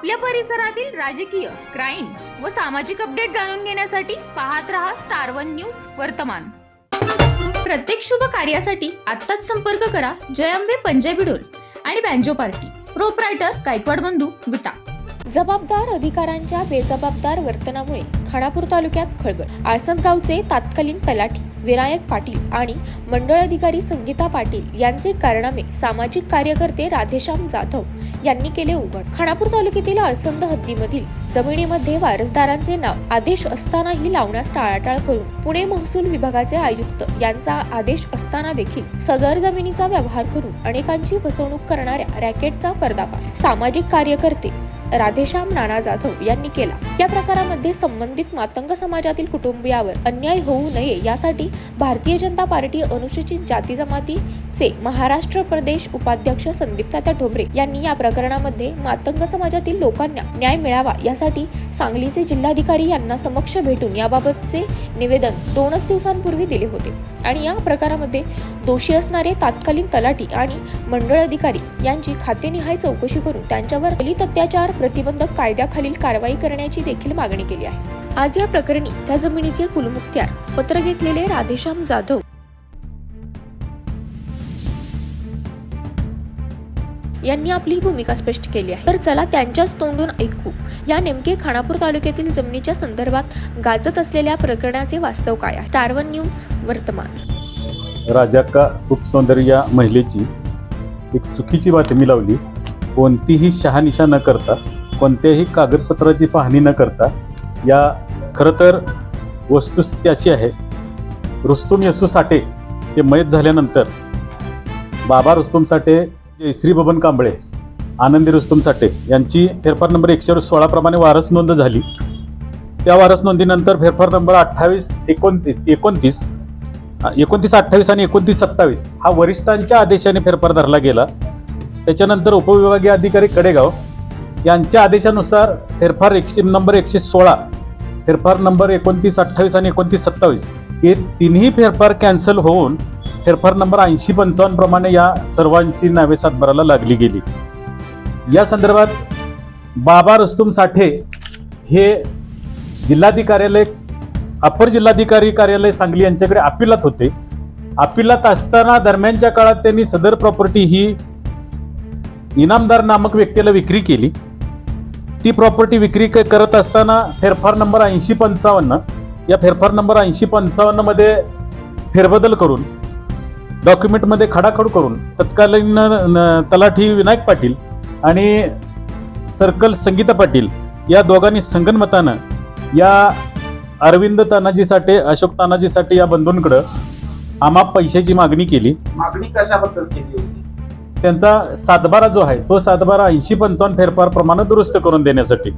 आपल्या परिसरातील राजकीय क्राईम व सामाजिक अपडेट जाणून घेण्यासाठी पाहत रहा स्टार वन न्यूज वर्तमान. प्रत्येक शुभ कार्यासाठी आत्ताच संपर्क करा जयंबे पंजाबी डोल आणि बँजो पार्टी. प्रोप्रायटर गायकवाड बंधू विटा. जबाबदार अधिकाऱ्यांच्या बेजबाबदार वर्तनामुळे खानापूर तालुक्यात खळबळ. आळसनगावचे तत्कालीन तात्कालीन तलाठी विनायक पाटील आणि मंडळ अधिकारी संगीता पाटील यांचे कारनामे सामाजिक कार्यकर्ते राधेश्याम जाधव यांनी केले उघड. खानापूर तालुक्यातील आळसंद हद्दीमधील जमिनीमध्ये वारसदारांचे नाव आदेश असतानाही लावण्यास टाळाटाळ करून पुणे महसूल विभागाचे आयुक्त यांचा आदेश असताना देखील सदर जमिनीचा व्यवहार करून अनेकांची फसवणूक करणाऱ्या रॅकेटचा पर्दाफाश. सामाजिक कार्यकर्ते राधेश्याम नाना जाधव यांनी केला. या प्रकारामध्ये संबंधित मातंग समाजातील कुटुंबियावर अन्याय होऊ नये यासाठी भारतीय जनता पार्टी अनुसूचित जाती जमातीचे महाराष्ट्र प्रदेश उपाध्यक्ष संदीप तात्या ढोंबरे यांनी या प्रकरणामध्ये मातंग समाजातील लोकांना न्याय मिळावा यासाठी सांगलीचे जिल्हाधिकारी यांना समक्ष भेटून याबाबतचे निवेदन दोनच दिवसांपूर्वी दिले होते. आणि या प्रकारामध्ये दोषी असणारे तात्कालीन तलाठी आणि मंडळ अधिकारी यांची खातेनिहाय चौकशी करून त्यांच्यावर दलित अत्याचार प्रतिबंधक कायद्याखालील कारवाई करण्याची देखील मागणी केली आहे. आज या प्रकरणी त्या जमिनीचे कुलमुख्यार पत्र घेतलेले राधेश्याम जाधव. यांनी आपली भूमिका स्पष्ट केली आहे. तर चला त्यांच्याच तोंडून ऐकू. या नेमके खानापूर तालुक्यातील जमिनीच्या संदर्भात गाजत असलेल्या प्रकरणाचे वास्तव काय आहे? स्टार वन न्यूज वर्तमान. राजाक्का तूप सौंदर्य या महिलेची एक चुकीची बातमी लावली. कोणतीही शहानिशा न करता कोणत्याही कागदपत्राची पाहणी न करता या खरं तर वस्तुस्थिती अशी आहे रुस्तुम यसू साठे हे मयत झाल्यानंतर बाबा रुस्तुम साठे जयश्री बबन कांबळे आनंदी रुस्तुम साठे यांची फेरफार नंबर एकशे सोळाप्रमाणे वारस नोंद झाली. त्या वारस नोंदीनंतर फेरफार नंबर अठ्ठावीस एकोणतीस एकोणतीस एकोणतीस अठ्ठावीस आणि एकोणतीस सत्तावीस हा वरिष्ठांच्या आदेशाने फेरफार धरला गेला. त्याच्यानंतर उपविभागीय अधिकारी कडेगाव यांच्या आदेशानुसार फेरफार एकशे नंबर एकशे सोळा फेरफार नंबर एकोणतीस अठ्ठावीस आणि एकोणतीस सत्तावीस हे तिन्ही फेरफार कॅन्सल होऊन फेरफार नंबर ऐंशी पंचावन्न प्रमाणे या सर्वांची नावे सातबाराला लागली गेली. या संदर्भात बाबा रुस्तुम साठे हे जिल्हाधिकार्यालय अपर जिल्हाधिकारी कार्यालय सांगली यांच्याकडे अपिलात होते. अपिलात असताना दरम्यानच्या काळात त्यांनी सदर प्रॉपर्टी ही इनामदार नामक व्यक्तीला विक्री केली. ती प्रॉपर्टी विक्री क- करत असताना फेरफार नंबर ऐंशी पंचावन्न या फेरफार नंबर ऐंशी पंचावन्नमध्ये फेरबदल करून डॉक्युमेंटमध्ये खडाखड करून तत्कालीन न- तलाठी विनायक पाटील आणि सर्कल संगीता पाटील या दोघांनी संगनमतानं या अरविंद तानाजी साठे अशोक तानाजी साठे या बंधूंकडं आमाप पैशाची मागणी केली. मागणी कशाबद्दल केली त्यांचा सातबारा जो आहे तो सातबारा ऐंशी पंचावन्न फेरफार प्रमाणे दुरुस्त करून देण्यासाठी.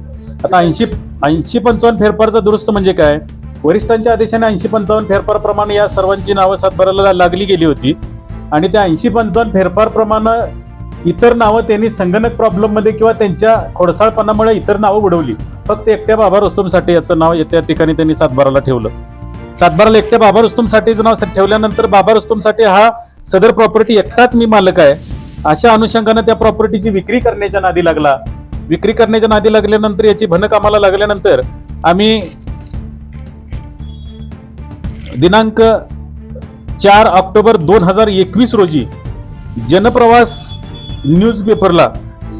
आता ऐंशी ऐंशी पंचावन्न फेरफारचा दुरुस्त म्हणजे काय? वरिष्ठांच्या आदेशाने ऐंशी पंचावन्न फेरफार प्रमाणे या सर्वांची नावं सातबाराला लागली गेली होती. आणि त्या ऐंशी पंचावन्न फेरफार प्रमाणे इतर नावं त्यांनी संगणक प्रॉब्लेममध्ये किंवा त्यांच्या खोडसाळपणामुळे इतर नावं उडवली फक्त एकट्या बाबा रुस्तुमसाठी याचं नाव त्या ठिकाणी त्यांनी सातबाराला ठेवलं. सातबाराला एकट्या बाबा रुस्तुमसाठीचं नाव ठेवल्यानंतर बाबा रुस्तुमसाठी हा सदर प्रॉपर्टी एकटाच मी मालक आहे. अशा अनुषंगानं त्या प्रॉपर्टीची विक्री करण्याच्या नादी लागला. विक्री करण्याच्या नादी लागल्यानंतर याची भनकामाला लागल्यानंतर आम्ही दिनांक चार ऑक्टोबर दोन हजार एकवीस रोजी जनप्रवास न्यूजपेपरला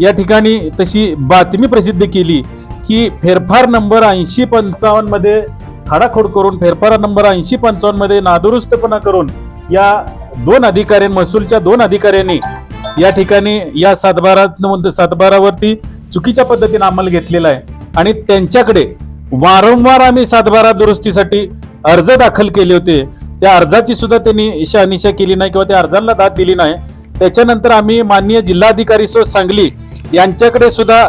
या ठिकाणी तशी बातमी प्रसिद्ध केली की फेरफार नंबर ऐंशी पंचावन्नमध्ये खाडाखोड करून फेरफार नंबर ऐंशी पंचावन्नमध्ये नादुरुस्तपणा करून या दोन अधिकाऱ्यां महसूलच्या दोन अधिकाऱ्यांनी या ठिकाणी या सातबारा सातबारावरती चुकीच्या पद्धतीने अंमल घेतलेला आहे. आणि त्यांच्याकडे वारंवार आम्ही सातबारा दुरुस्तीसाठी अर्ज दाखल केले होते. त्या अर्जाची सुद्धा त्यांनी शहानिशा केली नाही किंवा त्या अर्जांना दाद दिली नाही. त्याच्यानंतर आम्ही माननीय जिल्हाधिकारी सो सांगली यांच्याकडे सुद्धा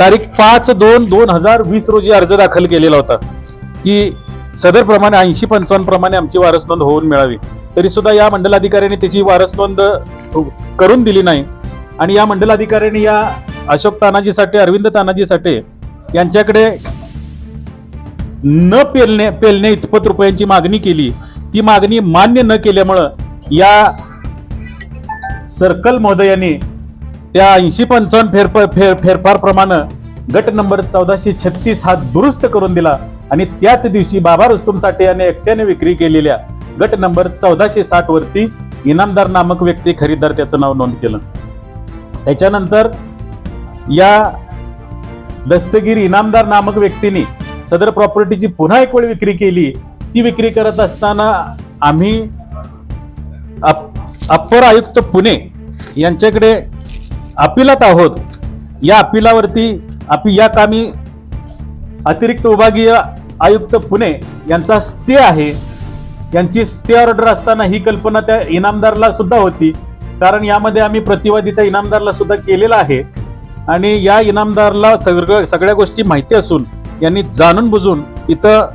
तारीख पाच दोन दोन हजार वीस रोजी अर्ज दाखल केलेला होता. की सदर प्रमाणे ऐंशी पंचावन्न प्रमाणे आमची वारस नोंद होऊन मिळावी. तरी सुद्धा या मंडलाधिकाऱ्यांनी त्याची वारस नोंद करून दिली नाही. आणि या मंडलाधिकाऱ्यांनी या अशोक तानाजी साठे अरविंद तानाजी साठे यांच्याकडे न पेलणे पेलणे इतपत रुपयांची मागणी केली. ती मागणी मान्य न केल्यामुळं या सर्कल महोदयांनी त्या ऐंशी पंचावन्न फेरप फेर फेरफारप्रमाणे गट नंबर चौदाशे छत्तीस हा दुरुस्त करून दिला. आणि त्याच दिवशी बाबा रुस्तुम साठे याने एकट्याने विक्री केलेल्या गट नंबर चौदाशे साठ वरती इनामदार नामक व्यक्ती खरीदार त्याचं नाव नोंद केलं. त्याच्यानंतर या दस्तगीर इनामदार नामक व्यक्तीने सदर प्रॉपर्टीची पुन्हा एक वेळ विक्री केली. ती विक्री करत असताना आम्ही अप्पर आयुक्त पुणे यांच्याकडे अपिलात आहोत. या अपिलावरती आपी या कामी अतिरिक्त विभागीय आयुक्त पुणे यांचा स्टे आहे. यांची स्टे ऑर्डर असताना ही कल्पना त्या इनामदारला सुद्धा होती. कारण यामध्ये आम्ही प्रतिवादीच्या इनामदारला सुद्धा केलेला आहे. आणि या इनामदारला सगळं सगळ्या गोष्टी माहिती असून यांनी जाणून बुजून इथं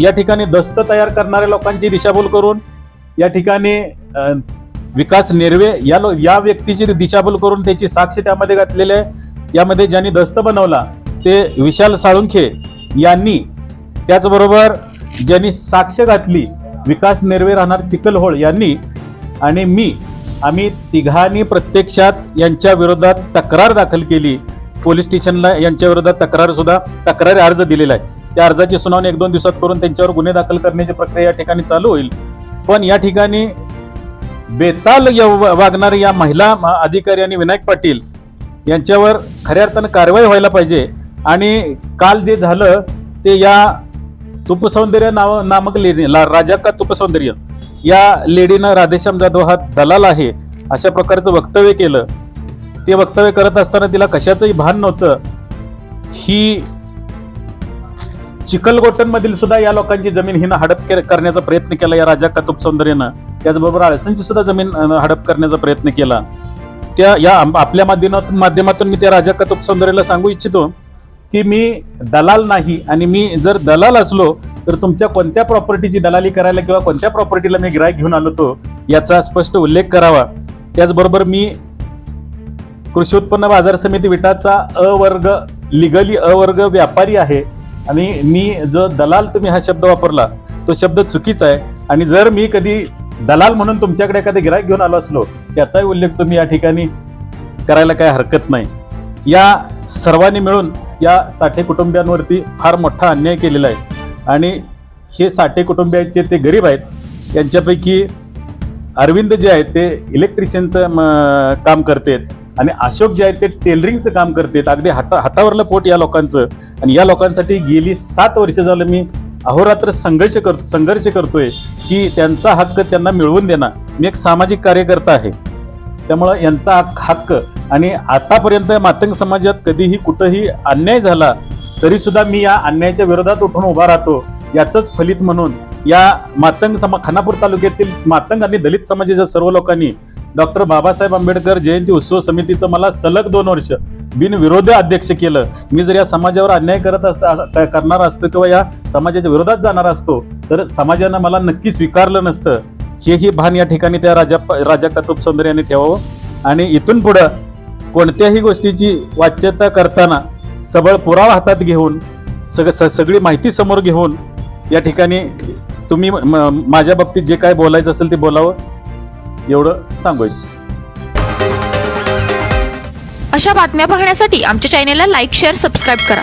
या ठिकाणी दस्त तयार करणाऱ्या लोकांची दिशाभूल करून या ठिकाणी विकास नेरवे या लो या व्यक्तीची दिशाभूल करून त्याची साक्ष त्यामध्ये घातलेली आहे. यामध्ये ज्यांनी दस्त बनवला ते विशाल साळुंखे यांनी त्याचबरोबर ज्यांनी साक्ष घातली विकास नेरवे राहणार चिखलहोळ यांनी आणि मी आम्ही तिघांनी प्रत्यक्षात यांच्या विरोधात तक्रार दाखल केली. पोलीस स्टेशनला यांच्या विरोधात तक्रार सुद्धा तक्रारी अर्ज दिलेला आहे. त्या अर्जाची सुनावणी एक दोन दिवसात करून त्यांच्यावर गुन्हे दाखल करण्याची प्रक्रिया या ठिकाणी चालू होईल. पण या ठिकाणी बेताल या- वागणाऱ्या या महिला म- अधिकारी आणि विनायक पाटील यांच्यावर खऱ्या अर्थानं कारवाई व्हायला पाहिजे. आणि काल जे झालं ते या तुपसौंदर्य नाव नामक लेडी ला- राजा का तुपसौंदर्य. या लेडीनं राधेश्याम जाधव हा दलाल आहे अशा प्रकारचं वक्तव्य केलं. ते वक्तव्य करत असताना तिला कशाचंही भान नव्हतं. ही चिखलगोटनमधील सुद्धा या लोकांची जमीन हिनं हडप के- करण्याचा प्रयत्न केला या राजा कतुप सौंदर्यानं त्याचबरोबर आळसांची सुद्धा जमीन हडप करण्याचा प्रयत्न केला. त्या या आपल्या माध्यमातून माध्यमातून मी त्या राजा कतुप सौंदर्याला सांगू इच्छितो. की मी दलाल नाही आणि मी जर दलाल असलो तर तुमच्या कोणत्या प्रॉपर्टीची दलाली करायला किंवा कोणत्या प्रॉपर्टीला मी ग्राहक घेऊन आलो तो याचा स्पष्ट उल्लेख करावा. त्याचबरोबर मी कृषी उत्पन्न बाजार समिती विटाचा अ वर्ग लिगली अ वर्ग व्यापारी आहे आणि मी जो दलाल तुम्ही हा शब्द वापरला तो शब्द चुकीचा आहे. आणि जर मी कधी दलाल म्हणून तुमच्याकडे एखादे गिरायक घेऊन आलो असलो त्याचाही उल्लेख तुम्ही या ठिकाणी करायला काही हरकत नाही. या सर्वांनी मिळून या साठे कुटुंबियांवरती फार मोठा अन्याय केलेला आहे. आणि हे साठे कुटुंबियांचे ते गरीब आहेत यांच्यापैकी अरविंद जे आहेत ते इलेक्ट्रिशियनचं म, काम करतात. आणि अशोक जे आहेत ते टेलरिंगचं काम करतात. अगदी हाता हातावरलं पोट या लोकांचं. आणि या लोकांसाठी गेली सात वर्ष झालं मी अहोरात्र संघर्ष करतो संघर्ष करतोय की त्यांचा हक्क त्यांना मिळवून देणं. मी एक सामाजिक कार्यकर्ता आहे. त्यामुळं यांचा हक्क आणि आतापर्यंत मातंग समाजात कधीही कुठंही अन्याय झाला तरीसुद्धा मी या अन्यायाच्या विरोधात उठून उभा राहतो याचंच फलित म्हणून या मातंग समा खानापूर तालुक्यातील मातंग आणि दलित समाजाच्या सर्व लोकांनी डॉक्टर बाबासाहेब आंबेडकर जयंती उत्सव समितीचं मला सलग दोन वर्ष बिनविरोध अध्यक्ष केलं. मी जर या समाजावर अन्याय करत असता करणार असतो किंवा या समाजाच्या विरोधात जाणार असतो तर समाजानं मला नक्की स्वीकारलं नसतं. हेही भान या ठिकाणी त्या राजा राजा कतुब सौंदर्याने ठेवावं. आणि इथून पुढं कोणत्याही गोष्टीची वाच्यता करताना सबळ पुरावा हातात घेऊन सग स- सगळी माहिती समोर घेऊन या ठिकाणी तुम्ही म- म- माझ्या बाबतीत जे काय बोलायचं असेल ते बोलावं एवढं सांगू अशा बातम्या पाहण्यासाठी आमच्या चॅनेलला लाईक शेअर सबस्क्राईब करा.